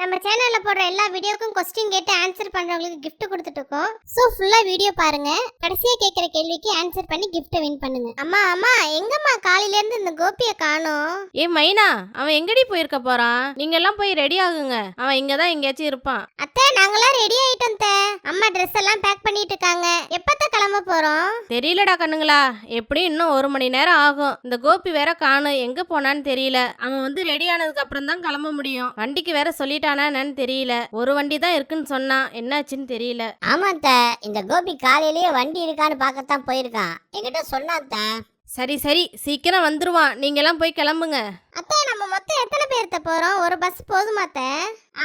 நம்ம சேனல்ல போடுற எல்லா வீடியோக்கும் கொஸ்டின் கேட்டு ஆன்சர் பண்றவங்களுக்கு gift கொடுத்துட்டு இருக்கோம். சோ ஃபுல்லா வீடியோ பாருங்க. கடைசியா கேக்குற கேள்விக்கு ஆன்சர் பண்ணி gift வின் பண்ணுங்க. அம்மா அம்மா எங்கம்மா காலையில இருந்து இந்த கோபிய காணோம்? ஏ மைனா அவன் எங்கடி போயிருக்க போறான்? நீங்க எல்லாம் போய் ரெடி ஆகுங்க. அவன் இங்க தான் எங்கேயாச்சும் இருப்பான். அத்தை நாங்களாம் ரெடி ஆயிட்டோம் தே அம்மா ட்ரெஸ் எல்லாம் பேக் பண்ணிட்டு இருக்காங்க. எப்பத்த கிளம்ப போறோம்? தெரியலடா கண்ணுங்களா. எப்படியும் இன்னும் ஒரு மணி நேரம் ஆகும். இந்த கோபி வேற காணும். எங்க போனான்னு தெரியல. அவன் வந்து ரெடி ஆனதுக்கு அப்புறம் தான் கிளம்ப முடியும். வண்டிக்கு வேற சொல்லிட்டானா என்னன்னு தெரியல. ஒரு வண்டி தான் இருக்குன்னு சொன்னான் என்னாச்சுன்னு தெரியல. ஆமா அத்த இந்த கோபி காலையிலேயே வண்டி இருக்கான்னு பார்க்கத்தான் போயிருக்கான். என்கிட்ட சொன்னாத்த? சரி சரி சீக்கிரம் வந்துருவான். நீங்க எல்லாம் போய் கிளம்புங்க. அத்தை மொத்தம் எத்தனை பேர்த்த போறோம்? ஒரு பஸ் போதுமா அத்தை?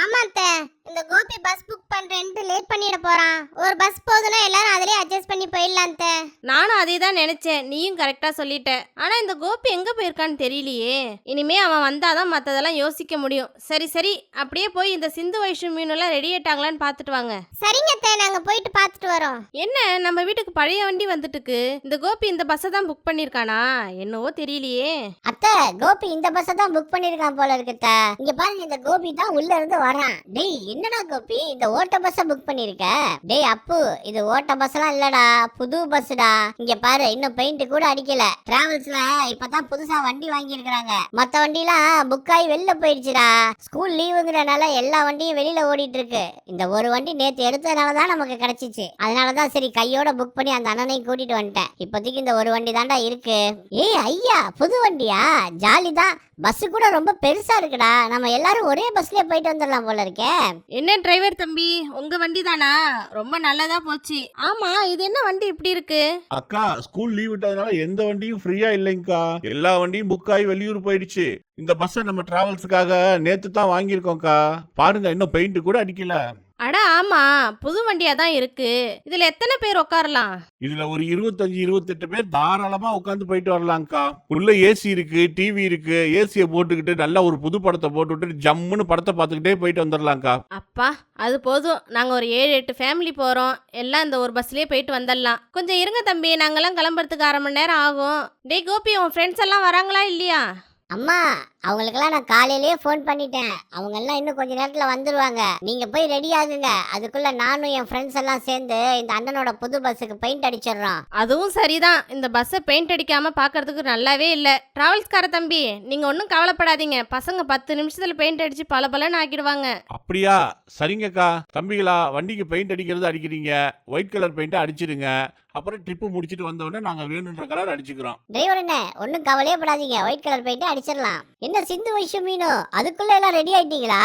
ஆமா அத்தை. இந்த கோபி பஸ் புக் பண்றேன்ட்டு லேட் பண்ணிட போறான். ஒரு பஸ் போதுன்னா எல்லாரும் அதிலே அட்ஜஸ்ட் பண்ணி போயிடலாம் அத்தை. நானும் அதே தான் நினைச்சேன். நீயும் கரெக்டா சொல்லிட்ட. ஆனா இந்த கோபி எங்க போயிருக்கான்னு தெரியலையே. இனிமே அவன் வந்தாதான் மத்ததெல்லாம் யோசிக்க முடியும். சரி சரி. அப்படியே போய் இந்த சிந்து வைஷ்ணு மீன் எல்லாம் ரெடி ஆயிட்டாங்களான்னு பார்த்துட்டு வாங்க. சரிங்க அத்தை. நாங்க போயிட்டு பார்த்துட்டு வரோம். என்ன? நம்ம வீட்டுக்கு பழைய வண்டி வந்துட்டுக்கு இந்த கோபி இந்த பஸ்ஸை தான் புக் பண்ணிருக்கானா என்னவோ தெரியலையே. அத்த கோபி இந்த பஸ்ஸை தான் புக் பண்ணிருக்கான் போல இருக்குத்த இங்க பாருங்க இந்த கோபி தான் உள்ள இருந்து வரான். டேய் என்னடா கோபி? இந்த ஓட்ட பஸ் புக் பண்ணிருக்க? டேய் அப்பு இது ஓட்ட பஸ் எல்லாம் இல்லடா. புது பஸ்டா இங்க பாரு இன்னும் பெயிண்ட் கூட அடிக்கல. டிராவல்ஸ்ல இப்பதான் புதுசா வண்டி வாங்கி இருக்காங்க மத்த வண்டிலாம் புக் ஆகி வெளில போயிடுச்சுடா. ஸ்கூல் லீவுங்கிறனால எல்லா வண்டியும் வெளியில ஓடிட்டு இருக்கு இந்த ஒரு வண்டி நேத்து எடுத்ததுனால தான் நமக்கு கிடைச்சிச்சு. அதனாலதான் சரி கையோட புக் பண்ணி அந்த அண்ணனையும் கூட்டிட்டு வந்துட்டேன். இப்போதைக்கு இந்த ஒரு வண்டி தாண்டா இருக்கு. ஏய் ஐயா புது வண்டியா? ஜாலி தான். பஸ் கூட ரொம்ப பெருசா இருக்குடா. நம்ம எல்லாரும் ஒரே பஸ்லயே போயிட்டு வந்துடலாம் போல இருக்கே. என்ன டிரைவர் தம்பி? உங்க வண்டி தானா ரொம்ப நல்லதா போச்சு. ஆமா இது என்ன வண்டி இப்படி இருக்கு? அக்கா ஸ்கூல் லீவ் விட்டதுனால எந்த வண்டியும் ஃப்ரீயா இல்லைங்கக்கா. எல்லா வண்டியும் புக் ஆகி வெளியூர் போயிடுச்சு. இந்த பஸ்ஸை நம்ம டிராவல்ஸுக்காக நேத்து தான் வாங்கியிருக்கோம்க்கா. பாருங்க இன்னும் பெயிண்ட் கூட அடிக்கல. அட ஆமா. புது வண்டியா தான் இருக்கு. இதுல எத்தனை பேர் உட்காரலாம் இதுல ஒரு இருபத்தஞ்சு இருபத்தெட்டு பேர் தாராளமா உட்காந்து போயிட்டு வரலாம்க்கா. உள்ள ஏசி இருக்கு டிவி இருக்கு ஏசியை போட்டுக்கிட்டு நல்லா ஒரு புது படத்தை போட்டு விட்டு ஜம்முன்னு படத்தை பார்த்துக்கிட்டே போயிட்டு வந்துடலாம்க்கா அப்பா அது போதும். நாங்க ஒரு ஏழு எட்டு ஃபேமிலி போறோம். எல்லாம் இந்த ஒரு பஸ்லயே போயிட்டு வந்துடலாம் கொஞ்சம் இருங்க தம்பி நாங்கெல்லாம் கிளம்புறதுக்கு அரை மணி நேரம் ஆகும். டேய் கோபி உன் ஃப்ரெண்ட்ஸ் எல்லாம் வராங்களா இல்லையா? அம்மா அவங்களுக்கெல்லாம் நான் காலையிலேயே ஃபோன் பண்ணிட்டேன். அவங்க எல்லாம் இன்னும் கொஞ்ச நேரத்துல வந்துருவாங்க. நீங்க போய் ரெடி ஆகுங்க. அதுக்குள்ள நானும் என் ஃப்ரெண்ட்ஸ் எல்லாம் சேர்ந்து இந்த அண்ணனோட புது பஸ்ஸுக்கு பெயிண்ட் அடிச்சிடுறோம். அதுவும் சரிதான். இந்த பஸ்ஸை பெயிண்ட் அடிக்காம பார்க்கறதுக்கு நல்லாவே இல்லை. டிராவல்ஸ்கார தம்பி நீங்க ஒன்றும் கவலைப்படாதீங்க. பசங்க பத்து நிமிஷத்துல பெயிண்ட் அடிச்சு பல ஆக்கிடுவாங்க. அப்படியா? சரிங்கக்கா. தம்பிகளா வண்டிக்கு பெயிண்ட் அடிக்கிறது அடிக்கிறீங்க. ஒயிட் கலர் பெயிண்ட் அடிச்சிடுங்க அப்புறம் ட்ரிப்பு முடிச்சிட்டு வந்த உடனே நாங்க வேணுன்ற கலர் அடிச்சுக்கிறோம். டிரைவர் என்ன ஒன்றும் கவலையே படாதீங்க. ஒயிட் கலர் பெயிண்ட் அடிச்சிடலாம். என்ன சிந்து வைஷம் மீனோ? அதுக்குள்ள எல்லாம் ரெடி ஆயிட்டீங்களா?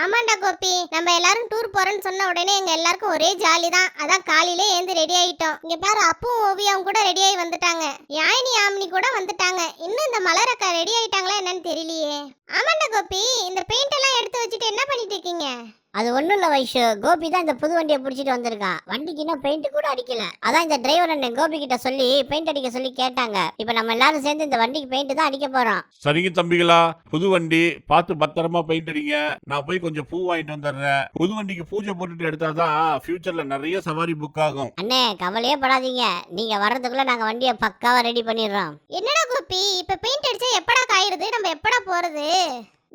ஆமாண்டா கோபி. நம்ம எல்லாரும் டூர் போறோம்னு சொன்ன உடனே எங்க எல்லாருக்கும் ஒரே ஜாலி தான். அதான் காலையிலே ஏந்து ரெடி ஆயிட்டோம். இங்க பாரு அப்பும் ஓவியாவும் கூட ரெடி ஆகி வந்துட்டாங்க. யாழினி ஆமினி கூட வந்துட்டாங்க. இன்னும் இந்த மலரக்கா ரெடி ஆயிட்டாங்களா என்னன்னு தெரியலையே. ஆமாண்டா கோபி இந்த பெயிண்ட் எல்லாம் எடுத்து வச்சுட்டு என்ன பண்ணிட்டு இருக்கீங்க அது ஒண்ணும் இல்ல வைஷு. கோபி தான் இந்த புது வண்டியை பிடிச்சிட்டு வந்திருக்கான் வண்டிக்கு இன்னும் பெயிண்ட் கூட அடிக்கல. அதான் இந்த டிரைவர் அண்ணன் கோபி கிட்ட சொல்லி பெயிண்ட் அடிக்க சொல்லி கேட்டாங்க. இப்போ நம்ம எல்லாரும் சேர்ந்து இந்த வண்டிக்கு பெயிண்ட் தான் அடிக்க போறோம். சரிங்க தம்பிகளா புது வண்டி பார்த்து பத்திரமா பெயிண்ட் அடிங்க. நான் போய் கொஞ்சம் பூ வாங்கிட்டு வந்துடுறேன். புது வண்டிக்கு பூஜை போட்டுட்டு எடுத்தாதான் ஃபியூச்சர்ல நிறைய சவாரி புக் ஆகும். அண்ணே கவலையே படாதீங்க. நீங்க வர்றதுக்குள்ள நாங்க வண்டியை பக்காவா ரெடி பண்ணிடுறோம். என்னடா கோபி? இப்ப பெயிண்ட் அடிச்சா எப்படா காயுறது? நம்ம எப்படா போறது?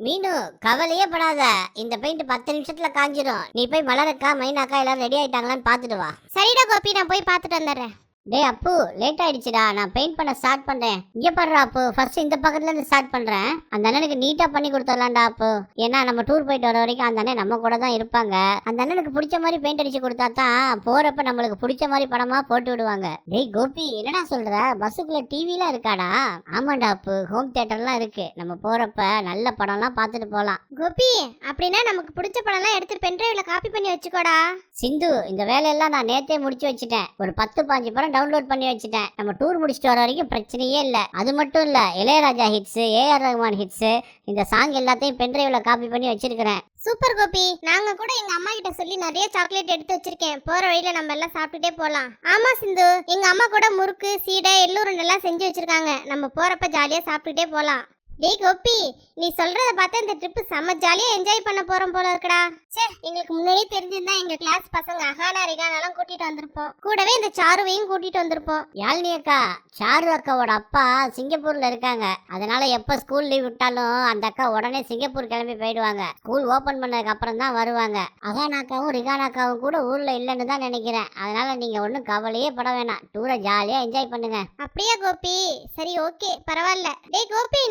மீனு கவலையே படாத. இந்த பெயிண்ட் பத்து நிமிஷத்துல காஞ்சிரும். நீ போய் மலரக்கா மைனாக்கா எல்லாரும் ரெடி ஆயிட்டாங்களான்னு பாத்துட்டு வா. சரிடா கோபி நான் போய் பாத்துட்டு வந்துடுறேன். டேய் அப்பு லேட் ஆயிடுச்சுடா. நான் பெயிண்ட் பண்ண ஸ்டார்ட் பண்றேன். இங்க பாடுறா அப்பு. ஃபர்ஸ்ட் இந்த பக்கத்துல இருந்து ஸ்டார்ட் பண்றேன். அந்த அண்ணனுக்கு நீட்டா பண்ணி கொடுத்துடலாம்டா அப்பு. ஏன்னா நம்ம டூர் போயிட்டு வர வரைக்கும் அந்த அண்ணன் நம்ம கூட தான் இருப்பாங்க. அந்த அண்ணனுக்கு பிடிச்ச மாதிரி பெயிண்ட் அடிச்சு கொடுத்தா தான் போறப்ப நம்மளுக்கு பிடிச்ச மாதிரி படமா போட்டு விடுவாங்க. டேய் கோபி என்னடா சொல்ற? பஸ்ஸுக்குள்ள டிவிலாம் இருக்காடா? ஆமாண்டா அப்பு. ஹோம் தியேட்டர்லாம் இருக்கு. நம்ம போறப்ப நல்ல படம்லாம் பார்த்துட்டு போலாம். கோபி அப்படின்னா நமக்கு பிடிச்ச படம்லாம் எடுத்து பென்ட்ரைவ்ல காப்பி பண்ணி வச்சுக்கோடா. சிந்து இந்த வேலையெல்லாம் நான் நேத்தே முடிச்சு வச்சுட்டேன். ஒரு பத்து பாஞ்சு படம் டவுன்லோட் பண்ணி வச்சுட்டேன். நம்ம டூர் முடிச்சுட்டு வர வரைக்கும் பிரச்சனையே இல்லை. அது மட்டும் இல்லை Ilaiyaraaja hits AR Rahman hits இந்த சாங் எல்லாத்தையும் பென்ட்ரைவ்ல காப்பி பண்ணி வச்சிருக்கிறேன். சூப்பர் கோபி நாங்க கூட எங்க அம்மா கிட்ட சொல்லி நிறைய சாக்லேட் எடுத்து வச்சிருக்கேன். போற வழியில நம்ம எல்லாம் சாப்பிட்டுட்டே போலாம். ஆமா சிந்து. எங்க அம்மா கூட முறுக்கு சீடை எல்லோரும் எல்லாம் செஞ்சு வச்சிருக்காங்க. நம்ம போறப்ப ஜாலியா சாப்பிட்டுட்டே போலாம். டேய் கோபி நீ சொல்றத பார்த்தா இந்த ட்ரிப் செம்ம ஜாலியா என்ஜாய் பண்ண போறோம் போல இருக்கடா. ச்சே எங்களுக்கு முன்னாடியே தெரிஞ்சிருந்தா எங்க கிளாஸ் பசங்க அகானா ரிகானாலாம் கூட்டிட்டு வந்திருப்போம். கூடவே இந்த சாருவையும் கூட்டிட்டு வந்திருப்போம். யாழ்னி அக்கா சாரு அக்காவோட அப்பா சிங்கப்பூர்ல இருக்காங்க. அதனால எப்ப ஸ்கூல் லீவ் விட்டாலும் அந்த அக்கா உடனே சிங்கப்பூர் கிளம்பி போயிடுவாங்க. ஸ்கூல் ஓபன் பண்ணதுக்கு அப்புறம் தான் வருவாங்க. அகான் அக்காவும் ரிகானா அக்காவும் கூட ஊர்ல இல்லைன்னு தான் நினைக்கிறேன். அதனால நீங்க ஒன்றும் கவலையே பட வேணாம். டூரை ஜாலியா என்ஜாய் பண்ணுங்க. அப்படியா கோபி? சரி ஓகே பரவாயில்ல. டேய் கோபி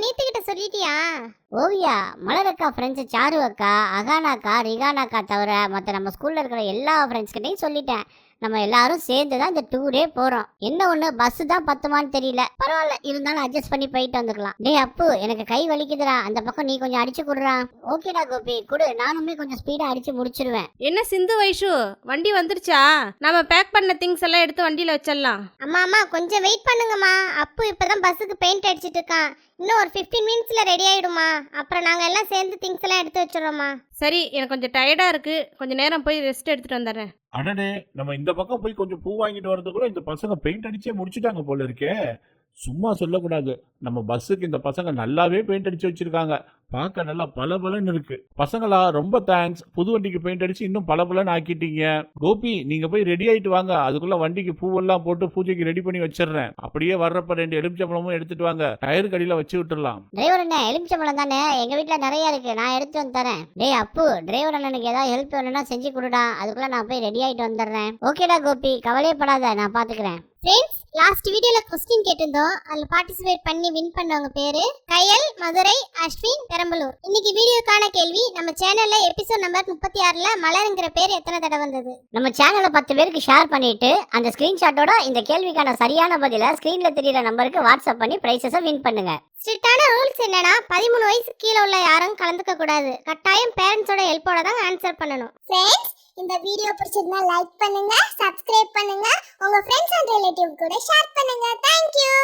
சொல்லிட்டியா? ஓவியா மலர் அக்கா ஃப்ரெண்ட்ஸ் சாரு அக்கா அகானாக்கா ரிகானாக்கா தவிர மற்ற நம்ம ஸ்கூல்ல இருக்கிற எல்லா ஃப்ரெண்ட்ஸ்கிட்டையும் சொல்லிட்டேன். நம்ம எல்லாரும் சேர்ந்து தான் இந்த டூரே போறோம். என்ன ஒண்ணு பஸ் தான் பத்துமான்னு தெரியல. பரவாயில்ல இருந்தாலும் அட்ஜஸ்ட் பண்ணி போயிட்டு வந்துக்கலாம். டேய் அப்பு எனக்கு கை வலிக்குதுடா. அந்த பக்கம் நீ கொஞ்சம் அடிச்சு கொடுறா. ஓகேடா கோபி குடு. நானுமே கொஞ்சம் ஸ்பீடா அடிச்சு முடிச்சிருவேன். என்ன சிந்து வைஷு? வண்டி வந்துருச்சா? நம்ம பேக் பண்ண திங்ஸ் எல்லாம் எடுத்து வண்டியில வச்சிடலாம். அம்மா அம்மா கொஞ்சம் வெயிட் பண்ணுங்கம்மா. அப்பு இப்பதான் பஸ்ஸுக்கு பெயிண்ட் அடிச்சிட்டு இருக்கான். இன்னும் ஒரு 15 மினிட்ஸ்ல ரெடி ஆயிடுமா அப்புறம் நாங்க எல்லாம் சேர்ந்து திங்ஸ் எல்லாம் எடுத்து வச்சிடறோமா சரி எனக்கு கொஞ்சம் டயர்டா இருக்கு. கொஞ்ச நேரம் போய் ரெஸ்ட் எடுத்துட்டு வந்துடுறேன். அடடே நம்ம இந்த பக்கம் போய் கொஞ்சம் பூ வாங்கிட்டு வரதுக்குள்ள இந்த பசங்க பெயிண்ட் அடிச்சே முடிச்சிட்டாங்க போல இருக்கே. சும்மா சொல்லக்கூடாது. நம்ம பஸ்ஸுக்கு இந்த பசங்க நல்லாவே பெயிண்ட் அடிச்சு வச்சிருக்காங்க. பார்க்க நல்லா பளபளன்னு இருக்கு. பசங்களா ரொம்ப தேங்க்ஸ் புது வண்டிக்கு பெயிண்ட் அடிச்சு இன்னும் பளபளன்னு ஆக்கிட்டீங்க. கோபி நீங்க போய் ரெடி ஆயிட்டு வாங்க. அதுக்குள்ள வண்டிக்கு பூவெல்லாம் போட்டு பூஜைக்கு ரெடி பண்ணி வச்சிடுறேன். அப்படியே வர்றப்ப ரெண்டு எலுமிச்சம்பழமும் எடுத்துட்டு வாங்க. டயர் கடியில வச்சு விட்டுறலாம் டிரைவர் அண்ணன் எலுமிச்சம்பழம் தானே? எங்க வீட்டுல நிறைய இருக்கு. நான் எடுத்து வந்து தரேன். டேய் அப்பு டிரைவர் அண்ணனுக்கு ஏதாவது ஹெல்ப் வேணும்னா செஞ்சு கொடுடா. அதுக்குள்ள நான் போய் ரெடி ஆயிட்டு வந்துடுறேன். ஓகேடா கோபி கவலையப்படாத. நான் பாத்துக்கிறேன். ஃப்ரெண்ட்ஸ் லாஸ்ட் வீடியோல கொஸ்டின் கேட்டிருந்தோம். அதுல பார்ட்டிசிபேட் பண்ணி வின் பண்ணவங்க பேரு கயல் மதுரை அஸ்வின் பெரம்பலூர் இன்னைக்கு வீடியோக்கான கேள்வி நம்ம சேனல்ல எபிசோட் நம்பர் முப்பத்தி ஆறுல மலருங்கிற பேர் எத்தனை தடவை வந்தது? நம்ம சேனலை பத்து பேருக்கு ஷேர் பண்ணிட்டு அந்த ஸ்கிரீன்ஷாட்டோட இந்த கேள்விக்கான சரியான பதில ஸ்கிரீன்ல தெரியற நம்பருக்கு வாட்ஸ்அப் பண்ணி பிரைசஸை வின் பண்ணுங்க. ஸ்ட்ரிக்டான ரூல்ஸ் என்னன்னா பதிமூணு வயசு கீழே உள்ள யாரும் கலந்துக்க கூடாது. கட்டாயம் பேரண்ட்ஸோட ஹெல்ப்போட தான் ஆன்சர் பண்ணணும். ஃப்ரெண்ட்ஸ் இந்த வீடியோ பிடிச்சிருந்தா லைக் பண்ணுங்க சப்ஸ்கிரைப் பண்ணுங்க. உங்க ஃப்ரெண்ட்ஸ் அண்ட் ரிலேட்டிவ் கூட ஷேர் பண்ணுங்க. Thank you